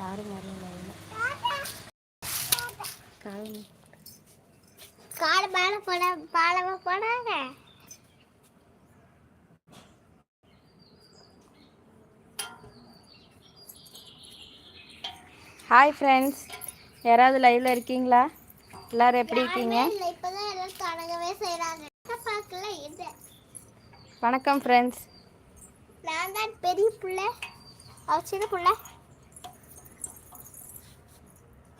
யாரும் வரல. காலம் கால மேல போட பாலமா போடாத. ஹாய் ஃப்ரெண்ட்ஸ் யாராவது லைவில் இருக்கீங்களா? எல்லாரும் எப்படி இருக்கீங்க? வணக்கம் ஃப்ரெண்ட்ஸ் நான் தான் பெரிய புள்ள. அவ சின்ன புள்ள பெரிய புள்ள சின்ன புள்ள எங்க போச்சு?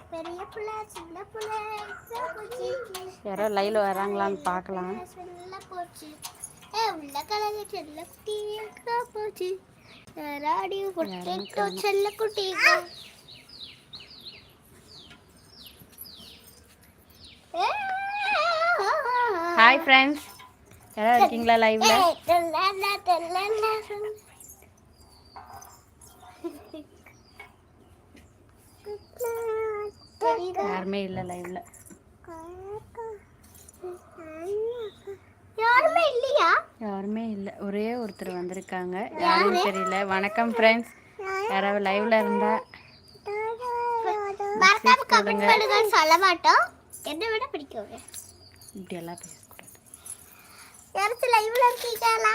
யாரோ லைவில் வராங்களான்னு பார்க்கலாம். சொல்ல போச்சு. ஏ உள்ள கலங்க செல்ல குட்டி எங்க போச்சு? யாராடி பொட்டேட்டோ செல்ல குட்டி ஹாய் ஃப்ரெண்ட்ஸ் யாராவது இருக்கீங்களா லைவில்? யாருமே இல்லை லைவில் யாருமே இல்லையா? யாருமே இல்லை. ஒரே ஒருத்தர் வந்திருக்காங்க. யாருன்னு தெரியல. வணக்கம் ஃப்ரெண்ட்ஸ் யாராவது லைவில் இருந்தா மறக்காம கமெண்ட் பண்ணுங்கன்னு சொல்ல மாட்டோம். என்ன விட பிடிக்கும் இப்படி எல்லாம் பேசக்கூடாது. யாராச்சும் லைவ்ல இருக்கீங்களா?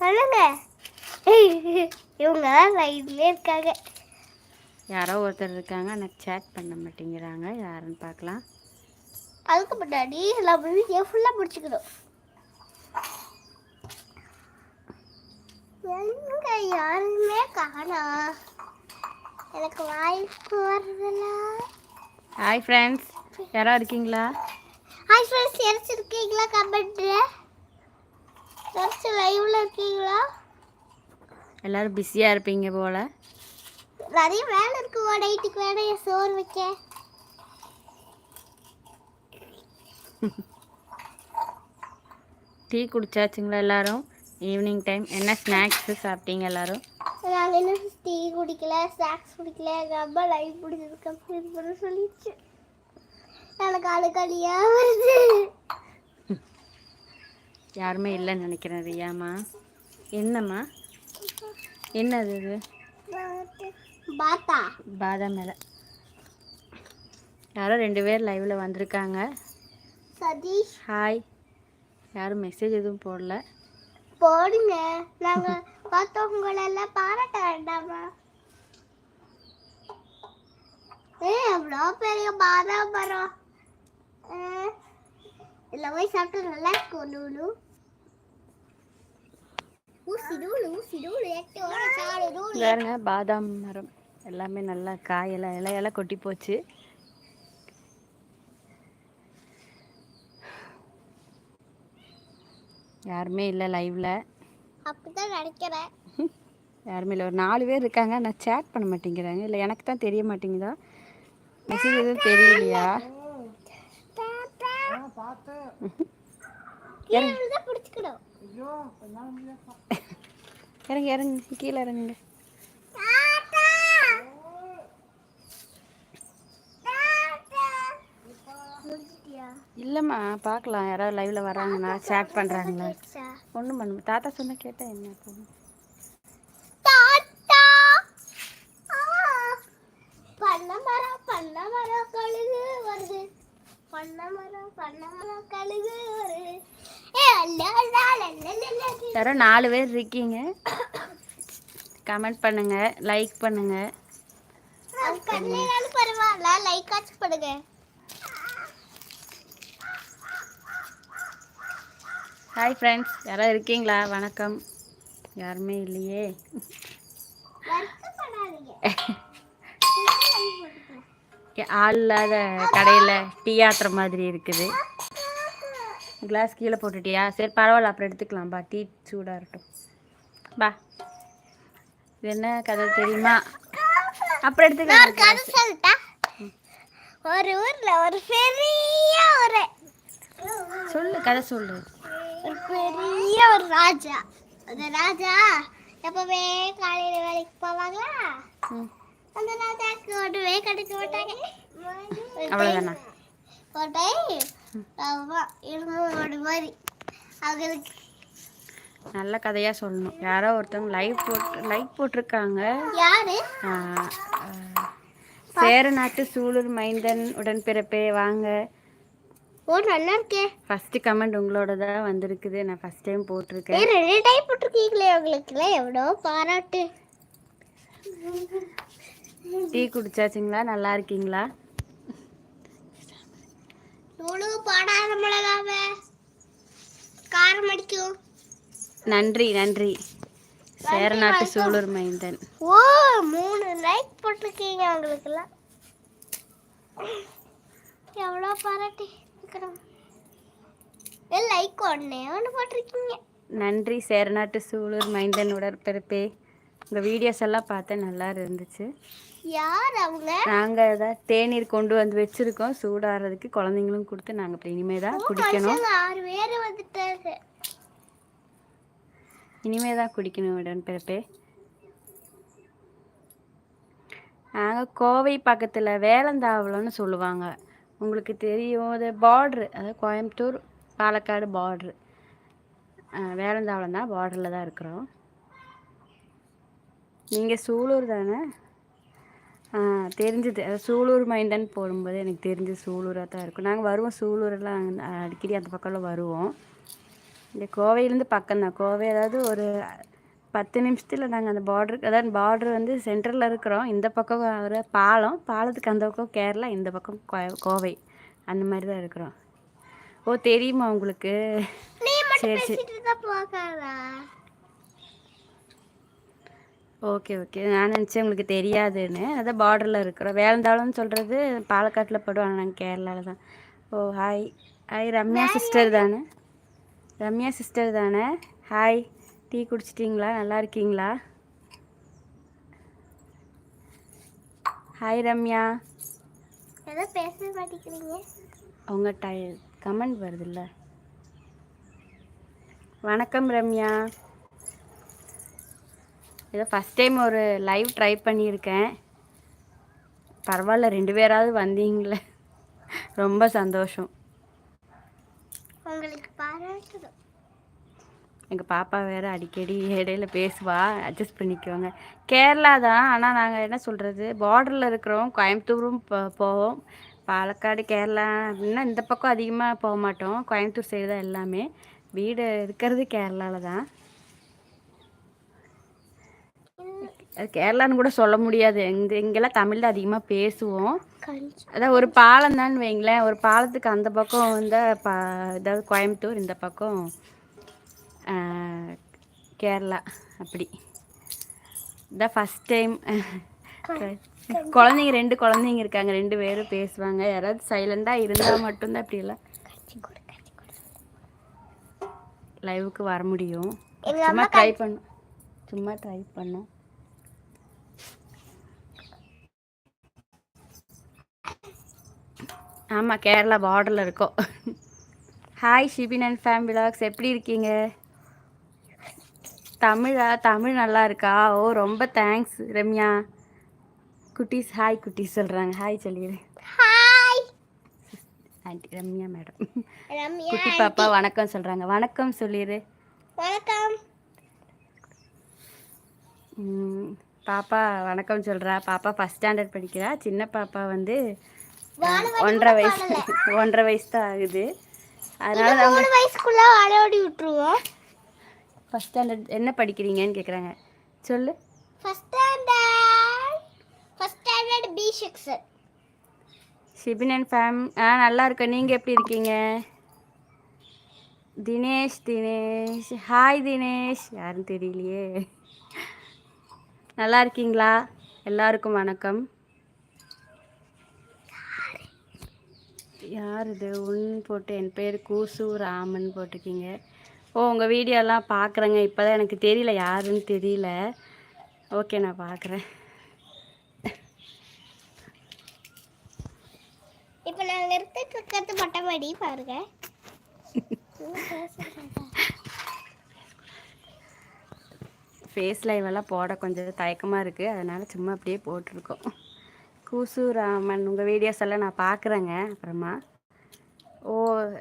சொல்லுங்க. இவங்க லைவ்ல இருக்காங்க. யாரோ ஒருத்தர் இருக்காங்க ஆனால் சேட் பண்ண மாட்டேங்கிறாங்க. யாருன்னு பார்க்கலாம். அதுக்கு முன்னாடி நம்ம வீடியோ ஃபுல்லாக முடிச்சுக்கணும். எங்க யாருமே காணா. எனக்கு வாய்ப்பு வருதுல ஹாய் ஃப்ரெண்ட்ஸ் யாரோ இருக்கீங்களா? ஹாய் ஃப்ரெண்ட்ஸ் யாராச்சும் இருக்கீங்களா கமெண்ட்ல யாராச்சும் லைவ்ல இருக்கீங்களா? எல்லாரும் பிஸியாக இருப்பீங்க போல். நிறைய வேலை இருக்கு நைட்டுக்கு வேணா சோறு வைக்க. டீ குடிச்சாச்சுங்களா எல்லாரும்? ஈவினிங் டைம் என்ன ஸ்நாக்ஸு சாப்பிட்டீங்க எல்லாரும்? நாங்கள் இன்னும் டீ குடிக்கல ஸ்நாக்ஸ் குடிக்கல எங்கள் அம்மா லைவ் பிடிச்சதுக்கு அப்புறம் சொல்லிடுச்சு எனக்கு அழுக்கலியா வருது. யாருமே இல்லைன்னு நினைக்கிறேன் ரியாம்மா என்னம்மா? என்னது இது? பாத்தா? பாதாம் மேலே. யாரோ ரெண்டு பேர் லைவில் வந்திருக்காங்க. சதீஷ். ஹாய் யாரும் மெசேஜ் எதுவும் போடல. போடுங்க. நாங்கள் பார்த்தவங்களெல்லாம் பாராட்ட வேண்டாமா? ஏ எவ்வளோ பெரிய பாதாம் மரம். இல்லை போய் சாப்பிட்டு நல்லா இருக்கும் நூலு? ஊசி நூலு ஊசி நூலு எட்டு ஓட சாடு நூலு. பாருங்க பாதாம் மரம். எல்லாமே நல்லா காயெல்லாம் இலையெல்லாம் கொட்டி போச்சு. யாருமே இல்லை லைவில் அப்படிதான் நினைக்கிறேன். யாருமே இல்லை. ஒரு நாலு பேர் இருக்காங்க. நான் சேட் பண்ண மாட்டேங்கிறாங்க. இல்லை எனக்கு தான் தெரிய மாட்டேங்குதா? மெசேஜ் எதுவும் தெரியலையா? இறங்கு. இறங்கு கீழே இறங்குங்க. இல்லைம்மா பார்க்கலாம் யாராவது லைவில் வராங்கன்னா சேட் பண்ணுறாங்களா ஒன்றும் பண்ண தாத்தா சொன்ன கேட்டால் என்ன ஆ, பண்ண மரம் பண்ண மரம் கழுகு வருது. பண்ண மரம் பண்ண மரம் கழுகு வருது. ஏ அல்ல அல்ல அல்ல அல்ல அல்ல அல்ல. யாரோ நாலு பேர் இருக்கீங்க. கமெண்ட் பண்ணுங்க லைக் பண்ணுங்க. லைக் பண்ணுங்க ஹாய் ஃப்ரெண்ட்ஸ் யாராவது இருக்கீங்களா? வணக்கம். யாருமே இல்லையே. ஆள் இல்லாத கடையில் டீ ஆட்டுற மாதிரி இருக்குது. கிளாஸ் கீழே போட்டுட்டியா? சரி பரவாயில்ல. அப்புறம் எடுத்துக்கலாம். பா டீ சூடாக இருக்கட்டும். பா. இது என்ன கதை தெரியுமா? அப்புறம் எடுத்துக்கலாம் ஒரு ஊர்ல ஒரு பெரிய ஒரு சொல்லு கதை சொல்லு. ஒரு பெரிய ஒரு ராஜா. அந்த ராஜா எப்பவுமே காலையில வேலைக்கு போவாங்களா? அந்த ராஜாக்கு ஒன்றுமே கிடைக்க மாட்டாங்க ஆமா இரும்பு ஓடு மாதிரி. அவங்களுக்கு நல்ல கதையாக சொல்லணும். யாரோ ஒருத்தவங்க லைவ் போட்டு லைக் போட்டிருக்காங்க. யாரு? ஆ, சேரநாட்டு சூலூர் மைந்தன் உடன்பிறப்பே வாங்க. ஓ நல்லா இருக்கே. ஃபஸ்ட்டு கமெண்ட் உங்களோட தான் வந்திருக்குது. நான் ஃபஸ்ட் டைம் போட்டிருக்கேன். ரெண்டு டைப் போட்டிருக்கீங்களே உங்களுக்குலாம் எவ்வளோ பாராட்டு. டீ குடிச்சாச்சுங்களா? நல்லா இருக்கீங்களா? இவ்வளோ பாடாத மிளகாவ. காரம் அடிக்கும் நன்றி நன்றி. சேரநாட்டு சூலூர் மைந்தன். ஓ மூணு லைக் போட்டிருக்கீங்க உங்களுக்குலாம் எவ்வளோ பாராட்டி. இருக்கிறோம் லைக் ஒன்னே ஒன்று போட்டிருக்கீங்க. நன்றி சேரநாட்டு சூலூர் மைந்தன் உடற்பிறப்பே உங்கள் வீடியோஸ் எல்லாம் பார்த்தேன் நல்லா இருந்துச்சு. யார் அவங்க? நாங்கள் தான் தேநீர் கொண்டு வந்து வச்சுருக்கோம். சூடாகிறதுக்கு குழந்தைங்களும் கொடுத்து நாங்கள் இப்போ இனிமே தான் குடிக்கணும். ஆறு பேர் வந்துட்டாரு இனிமே தான் குடிக்கணும் உடன்பிறப்பே. நாங்கள் கோவை பக்கத்தில் வேலந்தாவளம்னு சொல்லுவாங்க. உங்களுக்கு தெரியும் அது பார்ட்ரு அதாவது கோயம்புத்தூர் பாலக்காடு பார்ட்ரு வேலந்தாவளம் தான் பார்டரில் தான் இருக்கிறோம். நீங்கள் சூலூர் தானே? தெரிஞ்சது தெரிஞ்சுது. அது சூலூர் மைந்தன் போடும்போது எனக்கு தெரிஞ்சு சூலூராக தான் இருக்கும். நாங்கள் வருவோம் சூலூரெல்லாம் அடிக்கடி அந்த பக்கம்லாம் வருவோம். இந்த கோவையிலேருந்து பக்கம் தான் கோவை அதாவது ஒரு பத்து நிமிஷத்தில் நாங்கள் அந்த பார்டருக்கு அதாவது பார்டர் வந்து சென்டரில் இருக்கிறோம். இந்த பக்கம் ஒரு பாலம் பாலத்துக்கு அந்த பக்கம் கேரளா இந்த பக்கம் கோவை. அந்த மாதிரி தான் இருக்கிறோம். ஓ தெரியுமா உங்களுக்கு? சரி சரி. Okay okay. நான் நினச்சேன் உங்களுக்கு தெரியாதுன்னு. அதான் பார்டரில் இருக்கிறோம். வேலந்தாளம்னு சொல்கிறது பாலக்காட்டில் படுவாங்க நாங்கள் கேரளாவில் தான். ஓ ஹாய் ஹாய் ரம்யா சிஸ்டர் தானே? ரம்யா சிஸ்டர் தானே? ஹாய் டீ குடிச்சிட்டிங்களா? நல்லா இருக்கீங்களா? ஹாய் ரம்யா. ஏதோ பேச மாட்டேங்கிறீங்க. அவங்க டை கமெண்ட் வருதுல்ல. வணக்கம் ரம்யா. ஏதோ ஃபஸ்ட் டைம் ஒரு லைவ் ட்ரை பண்ணியிருக்கேன். பரவாயில்ல ரெண்டு பேராவது வந்தீங்களே. ரொம்ப சந்தோஷம். உங்களுக்கு பாராட்டுது எங்கள் பாப்பா வேறு அடிக்கடி இடையில பேசுவா அட்ஜஸ்ட் பண்ணிக்குவாங்க. கேரளா தான் ஆனால் நாங்கள் என்ன சொல்கிறது பார்டரில் இருக்கிறோம் கோயம்புத்தூரும் போவோம். பாலக்காடு கேரளா அப்படின்னா இந்த பக்கம் அதிகமாக போக மாட்டோம். கோயம்புத்தூர் சைடு தான் எல்லாமே. வீடு இருக்கிறது கேரளாவில் தான். அது கேரளான்னு கூட சொல்ல முடியாது. எங்க இங்கெல்லாம் தமிழில் அதிகமாக பேசுவோம். அதான் ஒரு பாலம் தான் வைங்களேன். ஒரு பாலத்துக்கு அந்த பக்கம் வந்து பா அதாவது கோயம்புத்தூர் இந்த பக்கம் கேரளா அப்படி. இதான் ஃபஸ்ட் டைம் குழந்தைங்க ரெண்டு குழந்தைங்க இருக்காங்க ரெண்டு பேரும் பேசுவாங்க. யாராவது சைலண்டாக இருந்தால் மட்டும்தான் இப்படியெல்லாம் லைவுக்கு வர முடியும். சும்மா ட்ரை பண்ணோம் சும்மா ட்ரை பண்ணோம் ஆமாம் கேரளா பார்டரில் இருக்கோம். Hi Shibin and fam vlogs எப்படி இருக்கீங்க? தமிழா தமிழ் நல்லா இருக்கா ஓ ரொம்ப தேங்க்ஸ் ரம்யா. குட்டீஸ் ஹாய் குட்டீஸ் சொல்கிறாங்க ஹாய் சொல்லிடு ஆண்டி ரம்யா மேடம் குட்டி பாப்பா வணக்கம் சொல்கிறாங்க வணக்கம் சொல்லிடு வணக்கம். பாப்பா வணக்கம் சொல்கிறா பாப்பா ஃபஸ்ட் ஸ்டாண்டர்ட் படிக்கிறா. சின்ன பாப்பா வந்து ஒன்றரை வயசு ஒன்றரை வயசு தான் ஆகுது. அதனால வயசுக்குள்ள விட்டுருவோம். ஃபஸ்ட் ஸ்டாண்டர்ட் என்ன படிக்கிறீங்கன்னு கேட்குறாங்க சொல்லு. First standard first standard B section Shibin and fam ஆ நல்லா இருக்கேன் நீங்கள் எப்படி இருக்கீங்க? தினேஷ் தினேஷ். ஹாய் தினேஷ். யாரும் தெரியலையே. நல்லா இருக்கீங்களா? எல்லாருக்கும் வணக்கம். யார் இது? உன் போட்டு என் பேர் கூசு ராமன் போட்டிருக்கீங்க. ஓ உங்கள் வீடியோலாம் பார்க்குறேங்க இப்போ தான் எனக்கு தெரியல யாருன்னு தெரியல. ஓகே நான் பார்க்குறேன் இப்போ நாங்கள் இருக்கிறது மொட்டைமாடி பாருங்க. ஃபேஸ் லைவெல்லாம் போட கொஞ்சம் தயக்கமாக இருக்குது அதனால் சும்மா அப்படியே போட்டிருக்கோம். கூசு ராமன் உங்கள் வீடியோஸ் எல்லாம் நான் பார்க்குறேங்க அப்புறமா ஓ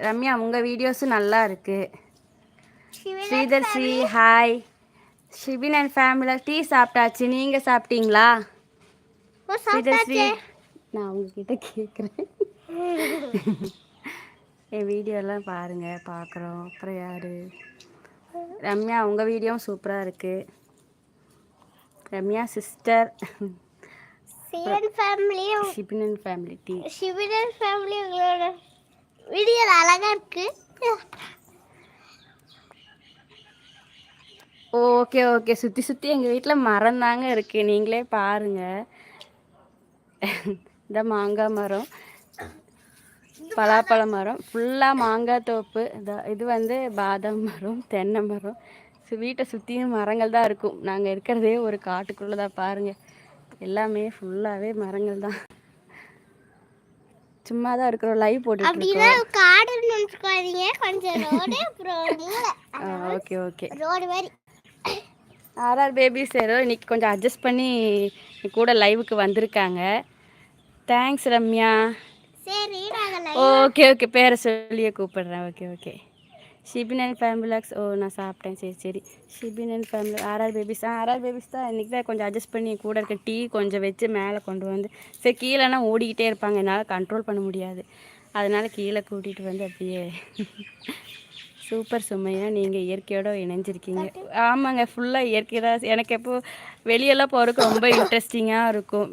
ரம்யா உங்கள் வீடியோஸும் நல்லா இருக்குது Sridhar Sri hi. Shibin and family tea சாப்பிட்டாச்சு நீங்கள் சாப்பிட்டீங்களா? ஓ ஸ்ரீதர் ஸ்ரீ சாப்பிட்டாச்சே. நான் உங்ககிட்ட கேட்குறேன் என் வீடியோலாம் பாருங்கள் பார்க்குறோம் அப்புறம் யார்? ரம்யா உங்கள் வீடியோவும் சூப்பராக இருக்குது ரம்யா சிஸ்டர் சிவன் ஃபேமிலியும் Shibin and family tea Sivan family உங்களோட வீடியோ அழகா இருக்கு. Okay okay. சுற்றி சுற்றி எங்கள் வீட்டில் மரம் தாங்க இருக்குது நீங்களே பாருங்கள் இந்த மாங்காய் மரம் பலாப்பழ மரம் ஃபுல்லாக மாங்காய் தோப்பு. இதா- வந்து பாதாம் மரம் தென்னை மரம். ஸோ வீட்டை சுற்றியும் மரங்கள் தான் இருக்கும். நாங்கள் இருக்கிறதே ஒரு காட்டுக்குள்ளே தான் பாருங்கள் எல்லாமே ஃபுல்லாகவே மரங்கள் தான். சும்மா தான் இருக்கிறோம் லைவ் கொஞ்சம் மூளை ஓகே ஓகே ரோடு மாதிரி. ஆர்ஆர் பேபிஸ் ஏதோ இன்னைக்கு கொஞ்சம் அட்ஜஸ்ட் பண்ணி என் கூட லைவுக்கு வந்திருக்காங்க. தேங்க்ஸ் ரம்யா. சரி ஓகே ஓகே பேரை சொல்லியே கூப்பிடுறேன். Okay okay Shibin and fam vlogs ஓ நான் சாப்பிட்டேன். சரி சரி. Shibin and family RR babies ah RR babies தான் இன்றைக்கி தான் கொஞ்சம் அட்ஜஸ்ட் பண்ணி கூட இருக்க டீ கொஞ்சம் வச்சு மேலே கொண்டு வந்து சரி கீழேனா ஓடிக்கிட்டே இருப்பாங்க. என்னால் கண்ட்ரோல் பண்ண முடியாது. அதனால் கீழே கூட்டிகிட்டு வந்து அப்படியே சூப்பர் சுமையா நீங்கள் இயற்கையோட இணைஞ்சிருக்கீங்க. ஆமாங்க ஃபுல்லாக இயற்கை தான். எனக்கு எப்போ வெளியெல்லாம் போகிறதுக்கு ரொம்ப இன்ட்ரெஸ்டிங்காக இருக்கும்.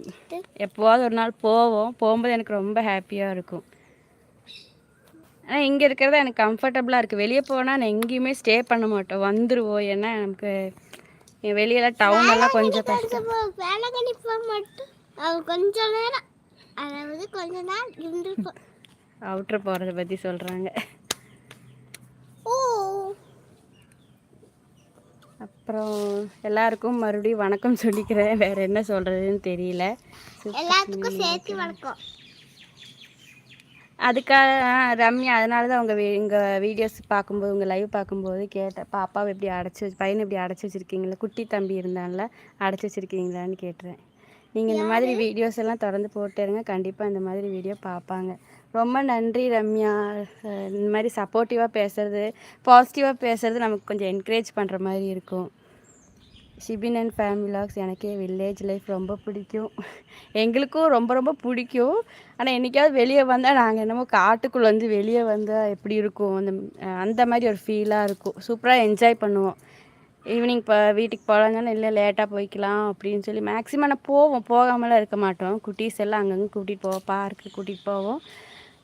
எப்போவாவது ஒரு நாள் போவோம். போகும்போது எனக்கு ரொம்ப ஹாப்பியாக இருக்கும். ஆனால் இங்கே இருக்கிறது எனக்கு கம்ஃபர்டபுளாக இருக்குது வெளியே போனால் நான் எங்கேயுமே ஸ்டே பண்ண மாட்டோம். வந்துடுவோம் ஏன்னா நமக்கு வெளியெல்லாம் டவுன் எல்லாம் கொஞ்சம் கஷ்டம். வேலை கணிப்பா மட்டும். அது கொஞ்ச நேரம். அதாவது கொஞ்ச நாள் இருந்திருப்போம் அவுட்ரு போகிறத பற்றி சொல்கிறாங்க ஓ அப்புறம் எல்லாருக்கும் மறுபடியும் வணக்கம் சொல்லிக்கிறேன். வேறு என்ன சொல்கிறதுன்னு தெரியல. எல்லாத்துக்கும் சேர்த்து வணக்கம். அதுக்காக ரம்யா அதனால தான் உங்கள் எங்கள் வீடியோஸ் பார்க்கும்போது உங்கள் லைவ் பார்க்கும்போது கேட்டேன் பாப்பாவை எப்படி அடைச்சி வச்சு பையனை எப்படி அடைச்சி வச்சுருக்கீங்களா குட்டி தம்பி இருந்தான்ல அடைச்சி வச்சுருக்கீங்களான்னு கேட்டுறேன். நீங்கள் இந்த மாதிரி வீடியோஸ் எல்லாம் தொடர்ந்து போட்டே இருங்க. கண்டிப்பாக இந்த மாதிரி வீடியோ பார்ப்பாங்க. ரொம்ப நன்றி ரம்யா. இந்த மாதிரி சப்போர்ட்டிவாக பேசுறது பாசிட்டிவாக பேசுறது நமக்கு கொஞ்சம் என்கரேஜ் பண்ணுற மாதிரி இருக்கும். ஷிபின் அண்ட் ஃபேமிலி லாக்ஸ் எனக்கே வில்லேஜ் லைஃப் ரொம்ப பிடிக்கும். எங்களுக்கும் ரொம்ப ரொம்ப பிடிக்கும். ஆனால் என்றைக்காவது வெளியே வந்தால் நாங்கள் என்னமோ காட்டுக்குள்ளே வந்து வெளியே வந்தால் எப்படி இருக்கும்? அந்த அந்த மாதிரி ஒரு ஃபீலாக இருக்கும். சூப்பராக என்ஜாய் பண்ணுவோம். ஈவினிங் இப்போ வீட்டுக்கு போகலான்னாலும் இல்லை லேட்டாக போய்க்கலாம் அப்படின்னு சொல்லி மேக்ஸிமம் நான் போவோம். போகாமலாம் இருக்க மாட்டோம். குட்டீஸ் எல்லாம் அங்கங்கே கூட்டிகிட்டு போவோம். பார்க்கு கூட்டிகிட்டு போவோம்.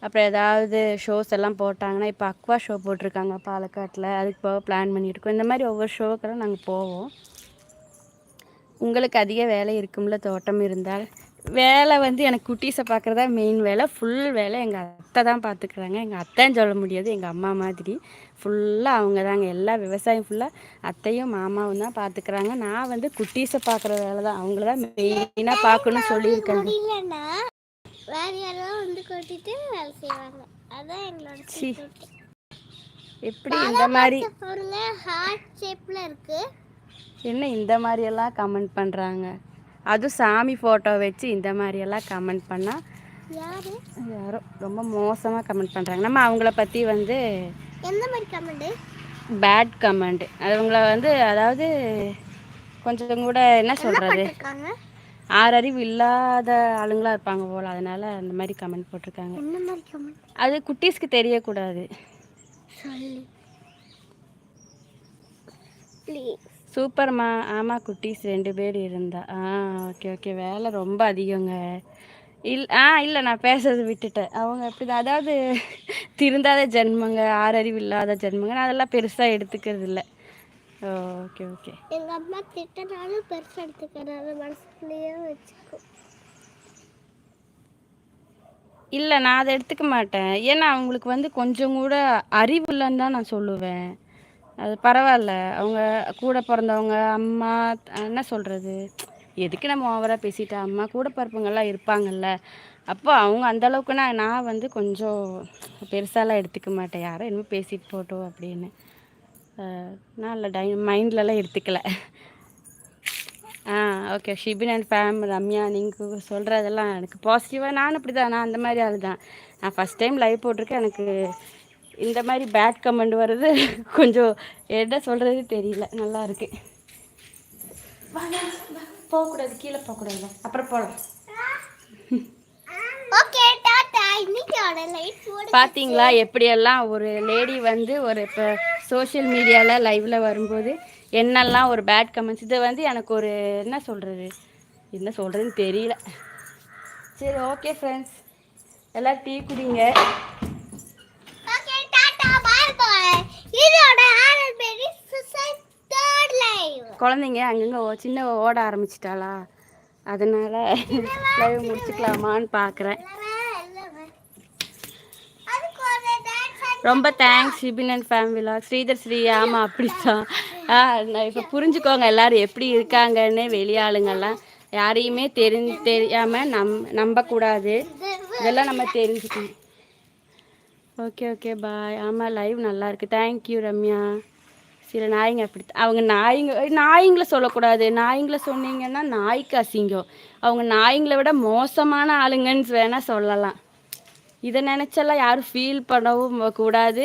அப்புறம் ஏதாவது ஷோஸ் எல்லாம் போட்டாங்கன்னா இப்போ அக்வா ஷோ போட்டிருக்காங்க பாலக்காட்டில். அதுக்கு போக பிளான் பண்ணியிருக்கோம் இந்த மாதிரி ஒவ்வொரு ஷோக்கெல்லாம் நாங்கள் போவோம். உங்களுக்கு அதிக வேலை இருக்கும்ல தோட்டம் இருந்தால்? வேலை வந்து எனக்கு குட்டீஸை பார்க்குறதா மெயின் வேலை. ஃபுல் வேலை எங்கள் அத்தை தான் பார்த்துக்குறாங்க எங்கள் அத்தைன்னு சொல்ல முடியாது. எங்கள் அம்மா மாதிரி. ஃபுல்லாக அவங்க தாங்க. எல்லா விவசாயம் ஃபுல்லாக அத்தையும் மாமாவும் தான் பார்த்துக்குறாங்க நான் வந்து குட்டீஸை பார்க்குற வேலை தான். அவங்கள தான் மெயினாக பார்க்கணும்னு சொல்லியிருக்காங்க வேற யாராவது வந்து கூட்டிட்டு வேலை செய்வாங்க. அதான் எங்களோட. எப்படி இந்த மாதிரி பாருங்க ஹார்ட் ஷேப்ல இருக்கு. என்ன இந்த மாதிரியெல்லாம் கமெண்ட் பண்ணுறாங்க அதுவும் சாமி ஃபோட்டோ வச்சு இந்த மாதிரியெல்லாம் கமெண்ட் பண்ணால் யாரு? யாரோ ரொம்ப மோசமாக கமெண்ட் பண்ணுறாங்க நம்ம அவங்கள பற்றி வந்து எந்த மாதிரி கமெண்ட் பேட் கமெண்ட் அவங்கள வந்து அதாவது கொஞ்சம் கூட என்ன சொல்கிறது ஆறறிவு இல்லாத ஆளுங்களாக இருப்பாங்க போல். அதனால் அந்த மாதிரி கமெண்ட் போட்டிருக்காங்க. அது குட்டீஸ்க்கு தெரியக்கூடாது. சூப்பர்மா. ஆமாம் குட்டீஸ் ரெண்டு பேர் இருந்தா. ஆ ஓகே ஓகே வேலை ரொம்ப அதிகங்க. இல் ஆ இல்லை நான் பேசுறது விட்டுட்டேன். அவங்க அப்படி அதாவது திருந்தாத ஜென்மங்க ஆறறிவு இல்லாத ஜென்மங்க நான் அதெல்லாம் பெருசாக எடுத்துக்கிறது இல்லை ஓகே ஓகே. எங்க அம்மா திட்டனாலும் பெருசா எடுத்துக்கிறாரு மனசுக்குள்ளேயே வச்சுக்கோ. இல்லை நான் அதை எடுத்துக்க மாட்டேன். ஏன்னா அவங்களுக்கு வந்து கொஞ்சம் கூட அறிவு இல்லைன்னு தான் நான் சொல்லுவேன். அது பரவாயில்ல. அவங்க கூட பிறந்தவங்க அம்மா என்ன சொல்கிறது எதுக்கு நம்ம ஓவராக பேசிட்டு? அம்மா கூட பிறப்பவங்கெல்லாம் இருப்பாங்கல்ல. அப்போ அவங்க அந்த அளவுக்குனா நான் வந்து கொஞ்சம் பெருசாலாம் எடுத்துக்க மாட்டேன். யாரோ என்னமோ பேசிட்டு போட்டோம் அப்படின்னு. நான் டை மைண்ட்லலாம் எடுத்துக்கல. ஆ okay Shibin and fam Ramya நீங்கள் சொல்கிறதெல்லாம் எனக்கு பாசிட்டிவாக நானும் அப்படி தான் நான் அந்த மாதிரி ஆள் தான் நான் ஃபஸ்ட் டைம் லைவ் போட்டிருக்கேன் எனக்கு இந்த மாதிரி பேட் கமெண்ட் வர்றது கொஞ்சம் என்ன சொல்கிறது தெரியல நல்லா இருக்கு. போகக்கூடாது கீழே போகக்கூடாது. அப்புறம் போகலாம் பார்த்தீங்களா எப்படியெல்லாம் ஒரு லேடி வந்து ஒரு இப்போ சோஷியல் மீடியாவில் லைவில் வரும்போது என்னெல்லாம் ஒரு பேட் கமெண்ட்ஸ் இது வந்து எனக்கு ஒரு என்ன சொல்கிறது என்ன சொல்கிறதுன்னு தெரியல. சரி ஓகே ஃப்ரெண்ட்ஸ் எல்லாம் டீ குடிங்க. குழந்தைங்க அங்கங்கே சின்ன ஓட ஆரம்பிச்சிட்டாளா? அதனால லைவ் முடிச்சுக்கலாமான்னு பார்க்குறேன் அதுக்கு ஒரு டான்ஸ் ரொம்ப thanks Shibin and family Sridhar Sri ஆமாம் அப்படித்தான். ஆ நான் இப்போ புரிஞ்சுக்கோங்க எல்லாரும் எப்படி இருக்காங்கன்னு வெளியாளுங்கெல்லாம் யாரையுமே தெரிஞ்சு தெரியாமல் நம் நம்பக்கூடாது. இதெல்லாம் நம்ம தெரிஞ்சுக்கணும். ஓகே ஓகே பாய் ஆமாம் லைவ் நல்லா இருக்கு. Thank you Ramya. சில நாய்ங்க அப்படி அவங்க நாய்ங்க நாய்ங்களை சொல்லக்கூடாது. நாய்ங்களை சொன்னீங்கன்னா நாய்க்கு அசிங்கம். அவங்க நாய்ங்களை விட மோசமான ஆளுங்கன்னு வேணால் சொல்லலாம். இதை நினச்செல்லாம் யாரும் ஃபீல் பண்ணவும் கூடாது.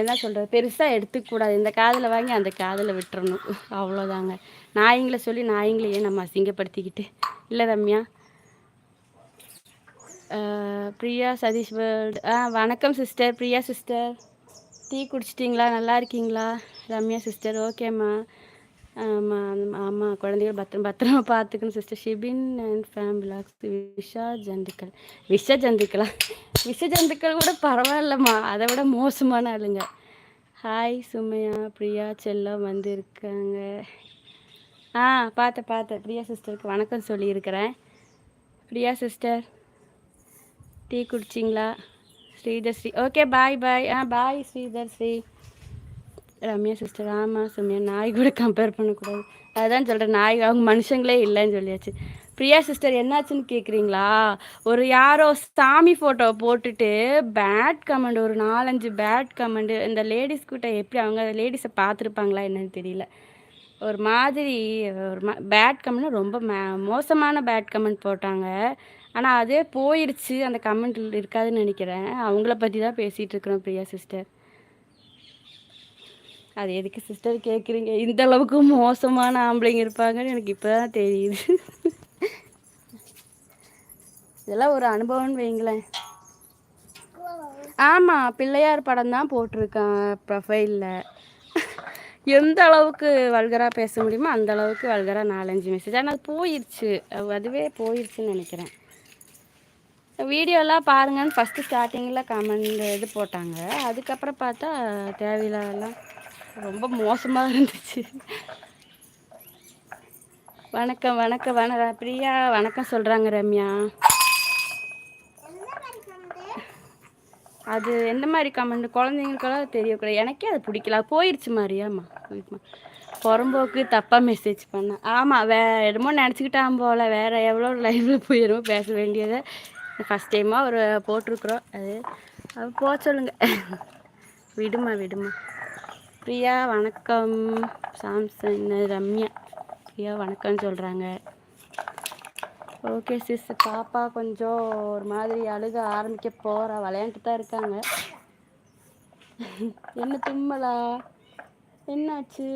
என்ன சொல்கிறது பெருசாக எடுத்துக்கூடாது இந்த காதில் வாங்கி அந்த காதில் விட்டுறணும். அவ்வளோதாங்க நாய்ங்களை சொல்லி நாய்ங்களையே நம்ம அசிங்கப்படுத்திக்கிட்டு. இல்லை ரம்யா? பிரியா சதீஷ் வேர்ல்டு. ஆ வணக்கம் சிஸ்டர். பிரியா சிஸ்டர். டீ குடிச்சிட்டிங்களா? நல்லா இருக்கீங்களா? ரம்யா சிஸ்டர். ஓகேம்மா. ஆமாம் ஆமாம் குழந்தைகள் பத்திரம் பத்திரமா பார்த்துக்கணும் சிஸ்டர் ஷிபின் அண்ட் ஃபேமிலாக்ஸ் விஷா ஜந்துக்கள். விஷ ஜந்துக்களா? விஷ ஜந்துக்கள் கூட பரவாயில்லம்மா. அதை விட மோசமான ஆளுங்க. ஹாய் சுமையா பிரியா செல்லம் வந்திருக்காங்க ஆ பார்த்தேன் பார்த்தேன் பிரியா சிஸ்டருக்கு வணக்கம் சொல்லியிருக்கிறேன். Priya sister tea குடிச்சிங்களா? Sridhar Sri okay bye bye ஆ பாய் ஸ்ரீதர் ஸ்ரீ. ரம்யா சிஸ்டர் ஆமாம் சும்யா. நாய் கூட கம்பேர் பண்ணக்கூடாது. அதுதான் சொல்கிறேன் நாய் அவங்க மனுஷங்களே இல்லைன்னு சொல்லியாச்சு. பிரியா சிஸ்டர் என்னாச்சுன்னு கேட்குறீங்களா ஒரு யாரோ சாமி ஃபோட்டோ போட்டுட்டு பேட் கமெண்ட் ஒரு நாலஞ்சு பேட் கமெண்ட் இந்த லேடிஸ் கிட்ட எப்படி அவங்க லேடிஸை பார்த்துருப்பாங்களா என்னன்னு தெரியல. ஒரு மாதிரி ஒரு மா பேட் கமெண்ட் ரொம்ப மே மோசமான பேட் கமெண்ட் போட்டாங்க. ஆனால் அதே போயிடுச்சு அந்த கமெண்ட் இருக்காதுன்னு நினைக்கிறேன். அவங்கள பற்றி தான் பேசிகிட்டு இருக்கிறோம் பிரியா சிஸ்டர் அது எதுக்கு சிஸ்டர் கேட்குறீங்க இந்த அளவுக்கு மோசமான ஆம்பளைங்க இருப்பாங்கன்னு எனக்கு இப்போ தான் தெரியுது. இதெல்லாம் ஒரு அனுபவம்னு வைங்களேன். ஆமாம் பிள்ளையார் படம் தான் போட்டிருக்கான் ப்ரொஃபைலில் எந்த அளவுக்கு வல்கராக பேச முடியுமோ அந்த அளவுக்கு வல்கராக நாலஞ்சு மெசேஜ் ஆனால் அது போயிடுச்சு அதுவே போயிடுச்சுன்னு நினைக்கிறேன். வீடியோலாம் பாருங்கன்னு ஃபஸ்ட்டு ஸ்டார்டிங்கில் கமெண்ட் இது போட்டாங்க. அதுக்கப்புறம் பார்த்தா தேவையில்லாதெல்லாம் ரொம்ப மோசமாக இருந்துச்சு. வணக்கம் வணக்கம் வண பிரியா வணக்கம் சொல்கிறாங்க ரம்யா. அது எந்த மாதிரி கமெண்ட் குழந்தைங்களுக்கெல்லாம் தெரியக்கூடாது எனக்கே அது பிடிக்கல. போயிடுச்சு மாதிரியாம்மா. போயிடுமா புறம்போக்கு தப்பாக மெசேஜ் பண்ணேன் ஆமாம் வே என்னமோ நினச்சிக்கிட்டான் போல். வேறு எவ்வளோ லைஃப்பில் போய் பேச வேண்டியதை ஃபஸ்ட் டைமாக ஒரு போட்டிருக்குறோம். அது அது போக சொல்லுங்கள் விடுமா விடுமா. பிரியா வணக்கம். சாம்சன் ரம்யா. பிரியா வணக்கம்னு சொல்கிறாங்க ஓகே சிஸ். பாப்பா கொஞ்சம் ஒரு மாதிரி அழுக ஆரம்பிக்க போகிறா விளையாண்டுட்டு தான் இருக்காங்க. என்ன தும்மலா? என்னாச்சு?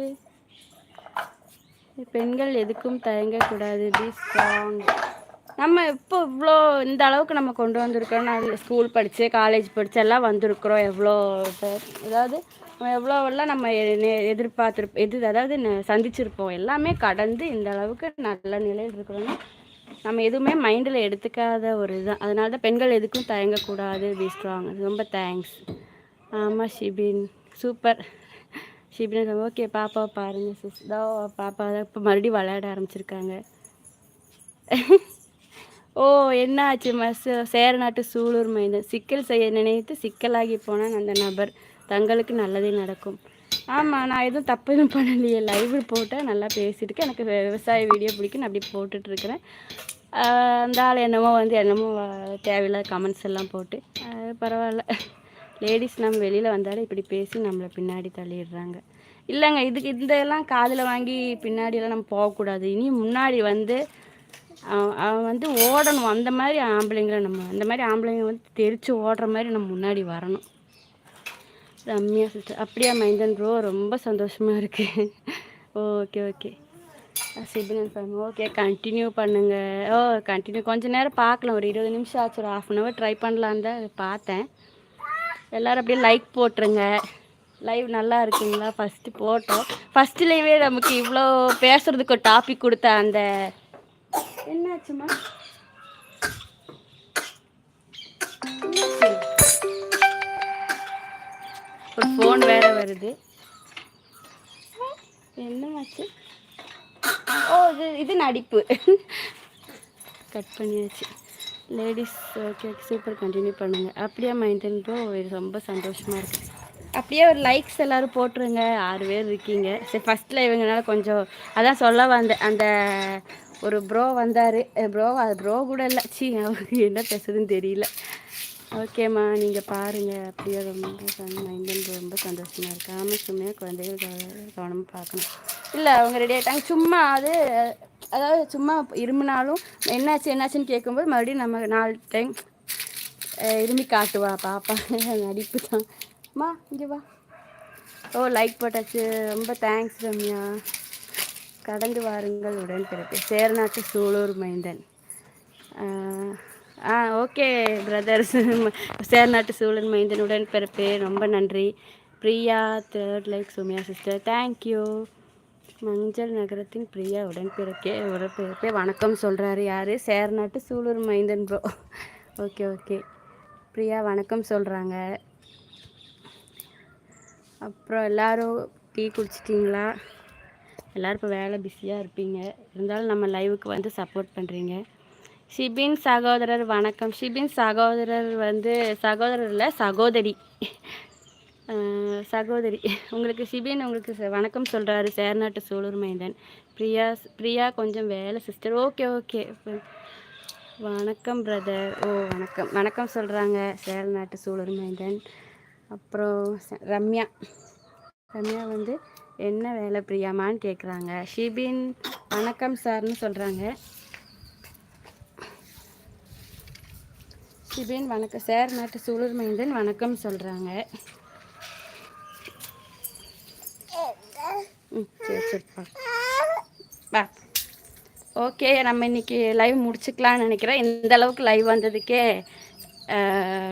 பெண்கள் எதுக்கும் தயங்கக்கூடாது. பி ஸ்ட்ராங் நம்ம இப்போ இவ்வளோ இந்த அளவுக்கு நம்ம கொண்டு வந்திருக்கோம் நான் ஸ்கூல் படித்து காலேஜ் படித்து எல்லாம் வந்திருக்கிறோம். எவ்வளோ அதாவது எவ்வளோவெல்லாம் நம்ம எ- எது அதாவது ந- சந்திச்சிருப்போம் எல்லாமே கடந்து இந்த அளவுக்கு நல்ல நிலையில் இருக்கிறோன்னா நம்ம எதுவுமே மைண்டில் எடுத்துக்காத ஒரு இதுதான் அதனால தான் பெண்கள் எதுக்கும் தயங்கக்கூடாது பி ஸ்ட்ராங் ரொம்ப தேங்க்ஸ் ஆமாம் ஷிபின். சூப்பர் ஷிபின் ஓகே பாப்பா பாருங்கள் சிஸ் தோ பாப்பா இப்போ மறுபடியும் விளையாட ஆரம்பிச்சிருக்காங்க. ஓ என்ன ஆச்சு மஸ் சேரநாட்டு சூலூர் மைந்தன். சிக்கல் செய்ய நினைத்து சிக்கலாகி போனான் அந்த நபர். தங்களுக்கு நல்லதே நடக்கும். ஆமாம் நான் எதுவும் தப்பு எதுவும் பண்ணலையே. லைவ் போட்டேன் நல்லா பேசிட்டு எனக்கு விவசாய வீடியோ பிடிக்கும் நான் அப்படி போட்டுட்ருக்கிறேன் அந்த ஆள் என்னமோ வந்து என்னமோ தேவையில்லாத கமெண்ட்ஸ் எல்லாம் போட்டு பரவாயில்ல. லேடிஸ் நம்ம வெளியில் வந்தாலே இப்படி பேசி நம்மளை பின்னாடி தள்ளிடுறாங்க. இல்லைங்க இதுக்கு இந்த எல்லாம் காதில் வாங்கி பின்னாடியெல்லாம் நம்ம போகக்கூடாது. இனி முன்னாடி வந்து அவன் அவன் வந்து ஓடணும். அந்த மாதிரி ஆம்பளைங்களை நம்ம அந்த மாதிரி ஆம்பளைங்க வந்து தெரித்து ஓடுற மாதிரி நம்ம முன்னாடி வரணும். ரம்யா சிஸ்டர் அப்படியா மைந்தன் ப்ரோ ரொம்ப சந்தோஷமாக இருக்கு. Okay okay. Shibin fam okay continue பண்ணுங்கள் ஓ கண்டினியூ கொஞ்சம் நேரம் பார்க்கலாம். ஒரு இருபது நிமிஷம் ஆச்சு. ஒரு ஆஃப் அன் ஹவர் ட்ரை பண்ணலான்னு தான் பார்த்தேன். எல்லோரும் அப்படியே லைக் போட்டுருங்க. லைவ் நல்லா இருக்குங்களா? ஃபஸ்ட்டு போட்டோம். ஃபஸ்ட்டுலேயே நமக்கு இவ்வளோ பேசுகிறதுக்கு ஒரு டாபிக் கொடுத்த அந்த என்னாச்சுமா ஒரு ஃபோன் வேற வருது. என்னமாச்சு? ஓ இது இது நடிப்பு. கட் பண்ணியாச்சு. லேடிஸ் ஓகே சூப்பர் கண்டினியூ பண்ணுங்கள் அப்படியே மைண்டன் ப்ரோ ரொம்ப சந்தோஷமாக இருக்குது அப்படியே ஒரு லைக்ஸ் எல்லோரும் போட்டுருங்க. ஆறு பேர் இருக்கீங்க. சரி ஃபஸ்ட்டில் இவங்கனால கொஞ்சம் அதான் சொல்ல வந்தேன். அந்த ஒரு ப்ரோ வந்தார். ப்ரோ அது ப்ரோ கூட இல்லை. சி அவருக்கு என்ன பேசுறதுன்னு தெரியல. ஓகேம்மா நீங்கள் பாருங்கள் அப்படியே ரொம்ப மைண்டன் ரொம்ப சந்தோஷமாக இருக்காமல் ஆமாம் சும்மா குழந்தைகள் கவனமாக பார்க்கணும். இல்லை அவங்க ரெடி ஆகிட்டாங்க சும்மா அது அதாவது சும்மா இருமினாலும் என்னாச்சு என்னாச்சுன்னு கேட்கும்போது மறுபடியும் நம்ம நாலு டைம் இருமி காட்டுவா பாப்பா. நடிப்பு தான். அம்மா இங்கே வா. ஓ லைக் போட்டாச்சு. ரொம்ப தேங்க்ஸ் ரம்யா. கடந்து வாருங்கள் உடன் பிறப்பு சேர்நாட்டு சூலூர் மைந்தன். ஆ ஓகே பிரதர்ஸ் சேர்நாட்டு சூழல் மைந்தன் உடன் பிறப்பு ரொம்ப நன்றி. Priya third like Sumiya sister thank you மஞ்சள் நகரத்தின் பிரியா உடன்பிறக்கே உடன்பிறப்பே வணக்கம் சொல்கிறாரு யார்? சேர்நாட்டு சூலூர் மைந்தன் ப்ரோ ஓகே ஓகே. பிரியா வணக்கம் சொல்கிறாங்க அப்புறம் எல்லோரும் டீ குடிச்சிட்டிங்களா? எல்லோரும் இப்போ வேலை பிஸியாக இருப்பீங்க. இருந்தாலும் நம்ம லைவுக்கு வந்து சப்போர்ட் பண்ணுறீங்க ஷிபின் சகோதரர் வணக்கம். ஷிபின் சகோதரர் வந்து சகோதரர் இல்லை சகோதரி. சகோதரி. உங்களுக்கு ஷிபின் உங்களுக்கு வணக்கம் சொல்கிறாரு சேர்நாட்டு சூலூர் மைந்தன். பிரியா பிரியா கொஞ்சம் வேலை சிஸ்டர். Okay okay. வணக்கம் பிரதர். ஓ வணக்கம். வணக்கம் சொல்கிறாங்க சேர்நாட்டு சூலூர் மைந்தன். அப்புறம் ரம்யா. ரம்யா வந்து என்ன வேலை பிரியாமான்னு கேட்குறாங்க ஷிபின் வணக்கம் சார்னு சொல்கிறாங்க ஷிபின் வணக்கம். சார் நாட்டு சூழல் மைந்தன் வணக்கம் சொல்கிறாங்க ம் சரி சரிப்பா பா. ஓகே நம்ம இன்றைக்கி லைவ் முடிச்சுக்கலாம்னு நினைக்கிறேன். இந்த அளவுக்கு லைவ் வந்ததுக்கே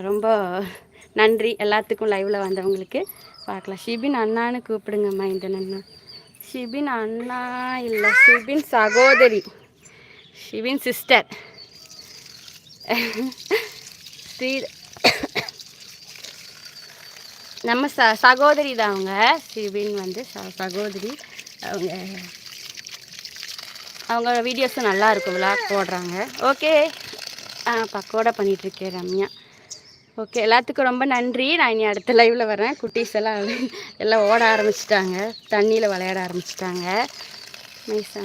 ரொம்ப நன்றி எல்லாத்துக்கும் லைவில் வந்தவங்களுக்கு. பார்க்கலாம். ஷிபின் அண்ணான்னு கூப்பிடுங்கம்மா இந்த அண்ணா. ஷிபின் அண்ணா இல்லை ஷிபின் சகோதரி. ஷிபின் சிஸ்டர். ஸ்ரீ நம்ம ச சகோதரி தான் அவங்க. ஷிபின் வந்து ச சகோதரி. அவங்க அவங்க வீடியோஸும் நல்லா இருக்கும் விளாக் போடுறாங்க. ஓகே ஆ பக்கோடா பண்ணிகிட்ருக்கேன் ரம்யா. ஓகே எல்லாத்துக்கும் ரொம்ப நன்றி. நான் இனி அடுத்த லைவில் வரேன் குட்டீஸ் எல்லாம் எல்லாம் ஓட ஆரம்பிச்சிட்டாங்க. தண்ணியில் விளையாட ஆரம்பிச்சிட்டாங்க. நைஸ்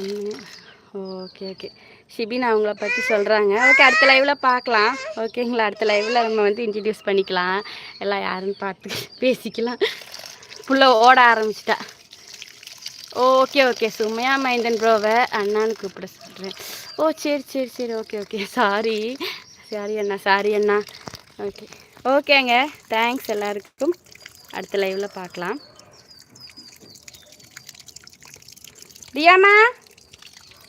ஓகே ஓகே ஷிபின் அவங்கள பற்றி சொல்கிறாங்க ஓகே அடுத்த லைவில் பார்க்கலாம். ஓகேங்களா அடுத்த லைவில் நம்ம வந்து இன்ட்ரடியூஸ் பண்ணிக்கலாம். எல்லாம் யாருன்னு பார்த்து பேசிக்கலாம். புள்ள ஓட ஆரம்பிச்சிட்டா. ஓகே ஓகே சுமையா மைந்தன் ப்ரோவை அண்ணான்னு கூப்பிட சொல்கிறேன் ஓ சரி சரி சரி. ஓகே ஓகே சாரி சாரி அண்ணா சாரி அண்ணா. ஓகே ஓகேங்க தேங்க்ஸ் எல்லாருக்கும். அடுத்த லைவில் பார்க்கலாம். ரியாமா?